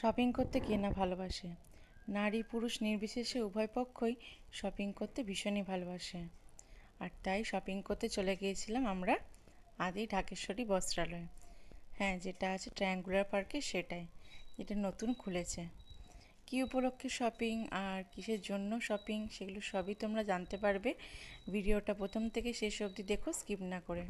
Shopping করতে কে না ভালোবাসে? নারী পুরুষ নির্বিশেষে উভয় পক্ষই শপিং করতে ভীষণই ভালোবাসে। আর তাই শপিং করতে চলে গিয়েছিলাম আমরা আদি ঢাকেশ্বরী বস্ত্রালয়। হ্যাঁ যেটা আছে ট্রায়াঙ্গুলার পার্কে সেটাই, যেটা নতুন খুলেছে। কী উপলক্ষে শপিং আর কিসের জন্য শপিং সেগুলো সবই তোমরা জানতে পারবে। ভিডিওটা প্রথম থেকে শেষ অবধি দেখো, স্কিপ না করে।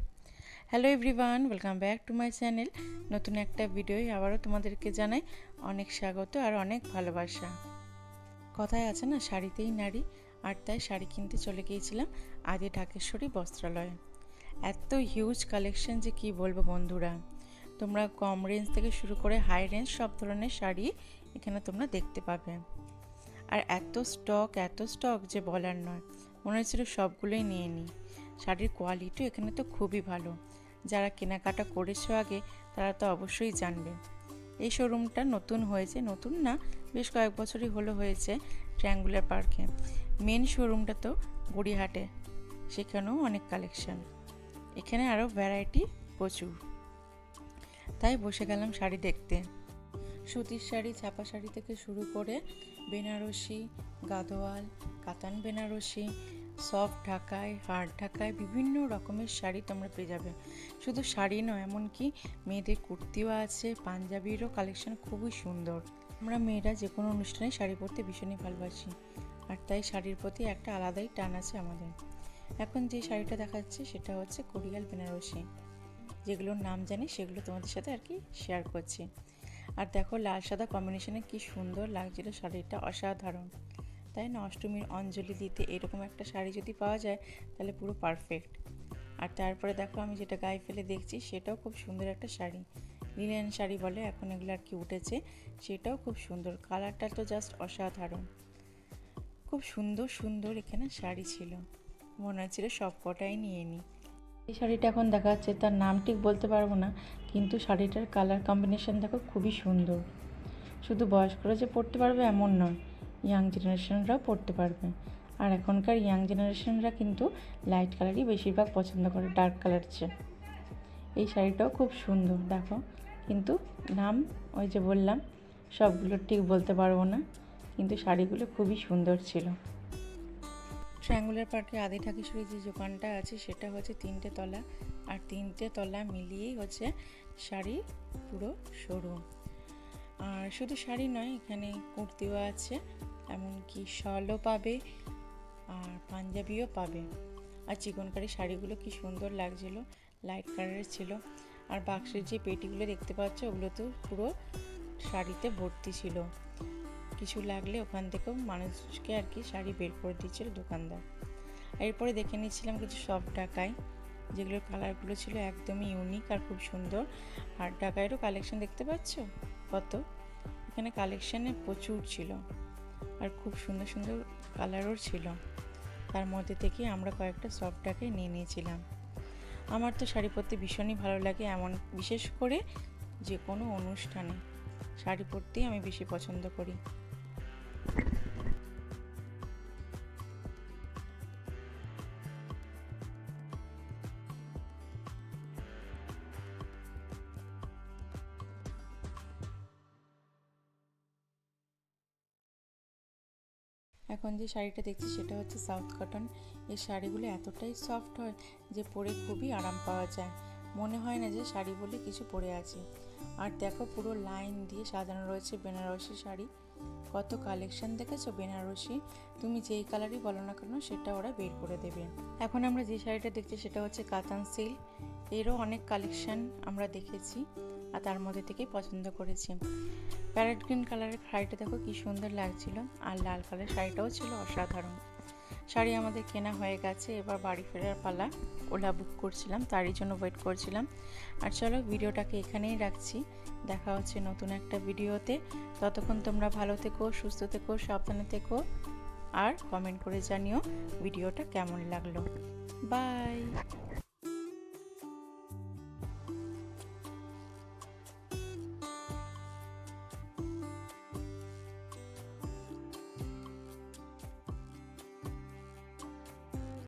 Hello everyone, welcome back to my channel. নতুন একটা ভিডিওই আবারও তোমাদেরকে জানাই অনেক স্বাগত আর অনেক ভালোবাসা। কথায় আছে না, শাড়িতেই নারী, আর তাই শাড়ি কিনতে চলে গিয়েছিলাম আদি ঢাকেশ্বরী বস্ত্রালয়ে। এত হিউজ কালেকশন যে কি বলব বন্ধুরা। তোমরা কম রেঞ্জ থেকে শুরু করে হাই রেঞ্জ সব ধরনের শাড়ি এখানে তোমরা দেখতে পাবে। আর এত স্টক এত স্টক যে বলার নয়। মনে হচ্ছিল সবগুলোই নিয়ে নিই। শাড়ির কোয়ালিটিও এখানে তো খুবই ভালো। যারা কেনাকাটা করেছ আগে, তারা তো অবশ্যই জানবে। এই শোরুমটা নতুন হয়েছে, নতুন না, বেশ কয়েক বছরই হলো হয়েছে ট্রায়াঙ্গুলার পার্কে মেন শোরুমটা তো গড়িয়াহাটে, সেখানেও অনেক কালেকশন এখানে আরও ভ্যারাইটি প্রচুর। তাই বসে গেলাম শাড়ি দেখতে। সুতির শাড়ি, ছাপা শাড়ি থেকে শুরু করে বেনারসি, গাদোয়াল, কাতান বেনারসি সফট ঢাকায়, হার্ড ঢাকায় বিভিন্ন রকমের শাড়ি তোমরা পেয়ে যাবে। শুধু শাড়ি নয়, এমনকি মেয়েদের কুর্তিও আছে, পাঞ্জাবিরও কালেকশন খুবই সুন্দর। আমরা মেয়েরা যে কোনো অনুষ্ঠানে শাড়ি পরতে ভীষণই ভালোবাসি। আর তাই শাড়ির প্রতি একটা আলাদাই টান আছে আমাদের। এখন যে শাড়িটা দেখাচ্ছে সেটা হচ্ছে কোরিয়াল বেনারসি। যেগুলোর নাম জানি, সেগুলো তোমাদের সাথে আর কি শেয়ার করছি। আর দেখো লাল সাদা কম্বিনেশনে কি সুন্দর লাগছিল শাড়িটা, অসাধারণ। তাই না? অষ্টমীর অঞ্জলি দিতে এরকম একটা শাড়ি যদি পাওয়া যায়, তাহলে পুরো পারফেক্ট আর তারপরে দেখো আমি যেটা গায়ে ফেলে দেখছি, সেটাও খুব সুন্দর একটা শাড়ি। লিলেন শাড়ি বলে, এখন এগুলো আর কি উঠেছে, সেটাও খুব সুন্দর। কালারটা তো জাস্ট অসাধারণ। খুব সুন্দর সুন্দর এখানে শাড়ি ছিল। মনে হচ্ছিল সব কটাই নিয়ে নিই। এই শাড়িটা এখন দেখা যাচ্ছে, তার নাম ঠিক বলতে পারব না, কিন্তু শাড়িটার কালার কম্বিনেশন দেখো খুবই সুন্দর। শুধু বয়স্করা যে পরতে পারবে এমন নয়। ইয়াং জেনারেশনরাও পরতে পারবে। আর এখনকার ইয়াং জেনারেশনরা কিন্তু লাইট কালারই বেশিরভাগ পছন্দ করে ডার্ক কালার চেয়ে। এই শাড়িটাও খুব সুন্দর, দেখো। কিন্তু নাম ওই যে বললাম, সবগুলো ঠিক বলতে পারব না, কিন্তু শাড়িগুলো খুবই সুন্দর ছিল। ট্রায়াঙ্গুলার পার্কে আদি ঠাকুরের যে দোকানটা আছে, সেটা হচ্ছে তিনটে তলা। আর তিনটে তলা মিলিয়েই হচ্ছে শাড়ি পুরো শোরুম আর শুধু শাড়ি নয়, এখানে কুর্তিও আছে। এমনকি শলও পাবে আর পাঞ্জাবিও পাবে। আর চিকনকারি শাড়িগুলো কি সুন্দর লাগছিল লাইট কালারের ছিল। আর বাক্সের যে পেটিগুলো দেখতে পাচ্ছ ওগুলো তো পুরো শাড়িতে ভর্তি ছিল। কিছু লাগলে ওখান থেকেও মানুষকে আর কি শাড়ি বের করে দিচ্ছিল দোকানদার। এরপরে দেখে নিচ্ছিলাম কিছু সব টাকায় যেগুলোর কালারগুলো ছিল একদমই ইউনিক আর খুব সুন্দর। আর টাকায়েরও কালেকশন দেখতে পাচ্ছ? কত? এখানে কালেকশানে প্রচুর ছিল। আর খুব সুন্দর সুন্দর কালারও ছিল। তার মধ্যে থেকে আমরা কয়েকটা সফটটাকে নিয়ে নিয়েছিলাম। আমার তো শাড়ি পরতে ভীষণই ভালো লাগে এমন, বিশেষ করে যে কোনো অনুষ্ঠানে। শাড়ি পরতেই আমি বেশি পছন্দ করি। এখন যে শাড়িটা দেখছি সেটা হচ্ছে সাউথ কটন এই শাড়িগুলো এতটাই সফট হয় যে পরে খুবই আরাম পাওয়া যায়। মনে হয় না যে শাড়ি বলে কিছু পরে আছে। আর দেখো পুরো লাইন দিয়ে সাজানো রয়েছে বেনারসি শাড়ি। কত কালেকশন দেখেছ বেনারসি? তুমি যেই কালারই বলো না কেন, সেটা ওরা বের করে দেবে। এখন আমরা যে শাড়িটা দেখছি সেটা হচ্ছে কাতান সিল্ক এরও অনেক কালেকশন আমরা দেখেছি আর তার মধ্যে থেকেই পছন্দ করেছি। প্যারেট গ্রিন কালারের শাড়িটা দেখো কি সুন্দর লাগছিল। আর লাল কালার শাড়িটাও ছিল অসাধারণ। শাড়ি আমাদের কেনা হয়ে গেছে, এবার বাড়ি ফেরার পালা। ওলা বুক করছিলাম, তারই জন্য ওয়েট করছিলাম। আর চলো ভিডিওটাকে এখানেই রাখছি। দেখা হচ্ছে নতুন একটা ভিডিওতে। ততক্ষণ তোমরা ভালো থেকো, সুস্থ থেকো, সাবধানে থেকো, আর কমেন্ট করে জানিও ভিডিওটা কেমন লাগল। বাই